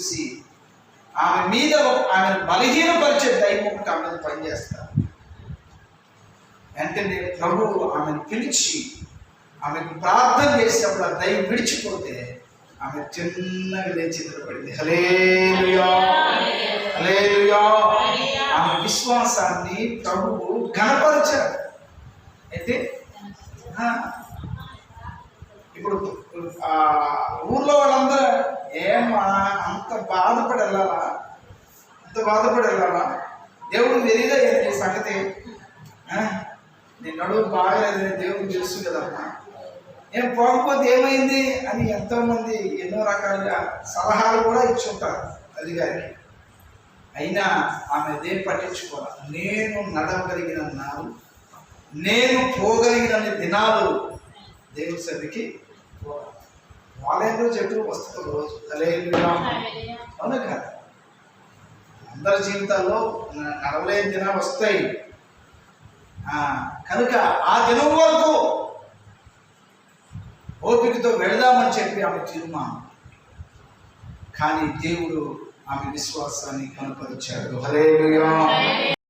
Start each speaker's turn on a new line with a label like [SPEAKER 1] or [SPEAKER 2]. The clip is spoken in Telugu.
[SPEAKER 1] చూసి ఆమె మీద ఆమె ఆమెను బలహీనపరిచే దైవం ఒకటి ఆమె మీద పనిచేస్తారు వెంటనే ప్రభువు ఆమెను పిలిచి ఆమెకు ప్రార్థన చేసినప్పుడు ఆ దైవం విడిచిపోతే ఆమె చిన్నగా లేచి నిలబడింది. హలేలుయా ఆమె విశ్వాసాన్ని ప్రభువు ఘనపరిచాడు. అయితే ఇప్పుడు ఆ ఊర్లో వాళ్ళ ఏమా? అంత బాధపడి వెళ్ళాలా అంత బాధపడి వెళ్ళాలా దేవుడు తెలియదా ఏంటి సంగతి? నేను నీ నడువు బాగలేదని దేవుడు తెలుసు కదమ్మా. ఏం పోకపోతే ఏమైంది? అని ఎంతోమంది ఎన్నో రకాలుగా సలహాలు కూడా ఇచ్చుంటారు అధికారికి. అయినా ఆమె అదేం పట్టించుకోవాలి. నేను నడవగలిగిన నాలు నేను పోగలిగిన దినాలు దేవుడి సరికి పోవాలి. వాళ్ళేందో చెప్పు వస్తుంది రోజు. అవునా కదా? అందరి జీవితాల్లో నడవలేని దినాలు వస్తాయి. ఆ, కనుక ఆ దినం వరకు ఓపికతో వెళదామని చెప్పి ఆమె తీర్మానం. కానీ దేవుడు ఆమె విశ్వాసాన్ని కనపరిచాడు.